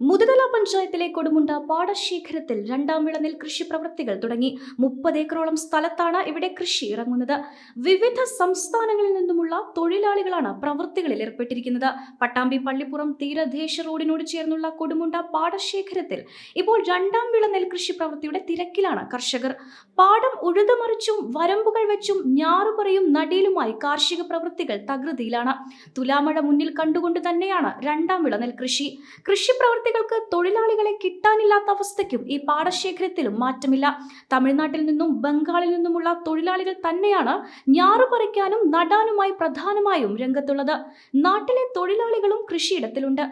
മുതുതല പഞ്ചായത്തിലെ കൊടുമുണ്ട പാടശേഖരത്തിൽ രണ്ടാം വിളനിൽ കൃഷി പ്രവൃത്തികൾ തുടങ്ങി മുപ്പത് ഏക്കറോളം സ്ഥലത്താണ് ഇവിടെ കൃഷി ഇറങ്ങുന്നത്. വിവിധ സംസ്ഥാനങ്ങളിൽ നിന്നുമുള്ള തൊഴിലാളികളാണ് പ്രവൃത്തികളിൽ ഏർപ്പെട്ടിരിക്കുന്നത്. പട്ടാമ്പി പള്ളിപ്പുറം തീരദേശ റോഡിനോട് ചേർന്നുള്ള കൊടുമുണ്ട പാടശേഖരത്തിൽ ഇപ്പോൾ രണ്ടാം വിളനിൽ കൃഷി പ്രവൃത്തിയുടെ തിരക്കിലാണ് കർഷകർ. പാടം ഉഴുതുമറിച്ചും വരമ്പുകൾ വെച്ചും ഞാറുപറയും നടീലുമായി കാർഷിക പ്രവൃത്തികൾ തകൃതിയിലാണ്. തുലാമഴ മുന്നിൽ കണ്ടുകൊണ്ട് തന്നെയാണ് രണ്ടാം വിളനിൽ കൃഷി. കൃഷി പ്രവർത്തികൾക്ക് തൊഴിലാളികളെ കിട്ടാനില്ലാത്ത അവസ്ഥയ്ക്കും ഈ പാടശേഖരത്തിലും മാറ്റമില്ല. തമിഴ്നാട്ടിൽ നിന്നും ബംഗാളിൽ നിന്നുമുള്ള തൊഴിലാളികൾ തന്നെയാണ് ഞാറു പറിക്കാനും നടാനുമായി പ്രധാനമായും രംഗത്തുള്ളത്. നാട്ടിലെ തൊഴിലാളികളും കൃഷിയിടത്തിലുണ്ട്.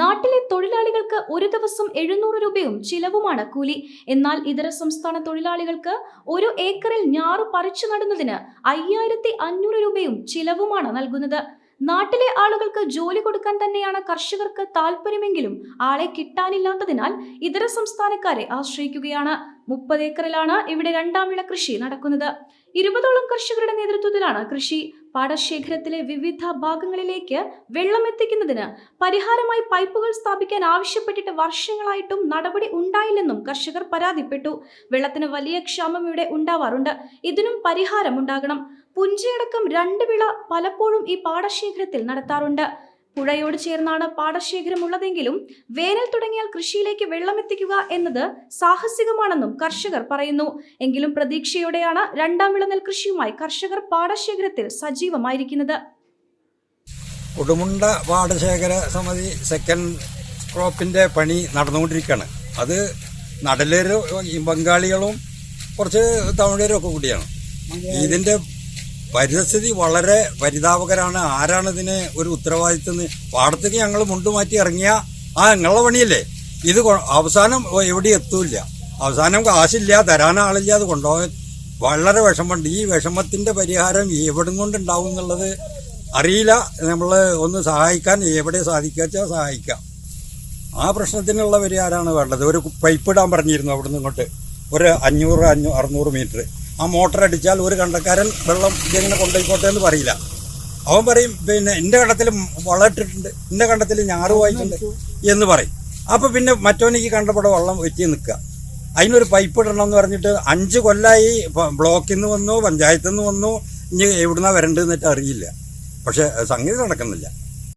നാട്ടിലെ തൊഴിലാളികൾക്ക് ഒരു ദിവസം എഴുന്നൂറ് രൂപയും ചിലവുമാണ് കൂലി. എന്നാൽ ഇതര സംസ്ഥാന തൊഴിലാളികൾക്ക് ഒരു ഏക്കറിൽ ഞാറു പറിച്ചു നടുന്നതിന് അയ്യായിരത്തി രൂപയും ചിലവുമാണ് നൽകുന്നത്. നാട്ടിലെ ആളുകൾക്ക് ജോലി കൊടുക്കാൻ തന്നെയാണ് കർഷകർക്ക് താല്പര്യമെങ്കിലും ആളെ കിട്ടാനില്ലാത്തതിനാൽ ഇതര സംസ്ഥാനക്കാരെ ആശ്രയിക്കുകയാണ്. മുപ്പത് ഏക്കറിലാണ് ഇവിടെ രണ്ടാം വിള കൃഷി നടക്കുന്നത്. ഇരുപതോളം കർഷകരുടെ നേതൃത്വത്തിലാണ് കൃഷി. പാടശേഖരത്തിലെ വിവിധ ഭാഗങ്ങളിലേക്ക് വെള്ളം എത്തിക്കുന്നതിന് പരിഹാരമായി പൈപ്പുകൾ സ്ഥാപിക്കാൻ ആവശ്യപ്പെട്ടിട്ട് വർഷങ്ങളായിട്ടും നടപടി ഉണ്ടായില്ലെന്നും കർഷകർ പരാതിപ്പെട്ടു. വെള്ളത്തിന് വലിയ ക്ഷാമം ഇവിടെ ഉണ്ടാവാറുണ്ട്. ഇതിനും പരിഹാരം ഉണ്ടാകണം. പുഞ്ചയടക്കം രണ്ട് വിള പലപ്പോഴും ഈ പാടശേഖരത്തിൽ നടത്താറുണ്ട്. പുഴയോട് ചേർന്നാണ് പാടശേഖരം ഉള്ളതെങ്കിലും വേനൽ തുടങ്ങിയാൽ കൃഷിയിലേക്ക് വെള്ളമെത്തിക്കുക എന്നത് സാഹസികമാണെന്നും കർഷകർ പറയുന്നു. എങ്കിലും പ്രതീക്ഷയോടെയാണ് രണ്ടാം വിളനൽ കൃഷിയുമായി കർഷകർ പാടശേഖരത്തിൽ സജീവമായിരിക്കുന്നത്. കൊടുമുണ്ട പാടശേഖര സമിതി സെക്കൻഡ് ക്രോപ്പിന്റെ പണി നടന്നുകൊണ്ടിരിക്കുകയാണ്. അത് നടലേരും ബംഗാളികളും കുറച്ച് തമിഴരും ഒക്കെ കൂടിയാണ്. ഇതിന്റെ പരിസ്ഥിതി വളരെ പരിതാപകരാണ്. ആരാണ് ഇതിന് ഒരു ഉത്തരവാദിത്വം എന്ന് പാടത്തേക്ക് ഞങ്ങൾ മുണ്ടു മാറ്റി ഇറങ്ങിയ ആ നിങ്ങളുടെ പണിയല്ലേ? ഇത് അവസാനം എവിടെ എത്തൂല്ല. അവസാനം കാശില്ല തരാൻ ആളില്ല അത് കൊണ്ടുപോകാൻ വളരെ വിഷമമുണ്ട്. ഈ വിഷമത്തിന്റെ പരിഹാരം എവിടെ കൊണ്ടുണ്ടാവും എന്നുള്ളത് അറിയില്ല. നമ്മൾ ഒന്ന് സഹായിക്കാൻ എവിടെ സാധിക്കാച്ചാൽ സഹായിക്കാം. ആ പ്രശ്നത്തിനുള്ള പരിഹാരമാണ് വേണ്ടത്. ഒരു പൈപ്പ് ഇടാൻ പറഞ്ഞിരുന്നു അവിടുന്ന് ഇങ്ങോട്ട്. ഒരു അഞ്ഞൂറ് അഞ്ഞൂ അറുന്നൂറ് മീറ്റർ. ആ മോട്ടർ അടിച്ചാൽ ഒരു കണ്ടക്കാരൻ വെള്ളം ഇതെങ്ങനെ കൊണ്ടുപോയിക്കോട്ടെ എന്ന് പറയില്ല. അവൻ പറയും പിന്നെ എന്റെ കണ്ടത്തിൽ വളമിട്ടിട്ടുണ്ട് എന്റെ കണ്ടത്തിൽ ഞാറ് വായിച്ചിട്ടുണ്ട്. എന്ന് പറയും. അപ്പോൾ പിന്നെ മറ്റോനിക്ക് ഈ കണ്ടപ്പോൾ വെള്ളം വെറ്റി നിൽക്കുക. അതിനൊരു പൈപ്പ് ഇടണം എന്ന് പറഞ്ഞിട്ട് അഞ്ച് കൊല്ലായി പ- ബ്ലോക്കിൽ നിന്ന് വന്നു പഞ്ചായത്തിൽ നിന്ന് വന്നു ഇനി എവിടുന്നാ വരണ്ടെന്നിട്ട് അറിയില്ല. പക്ഷെ സംഗതി നടക്കുന്നില്ല.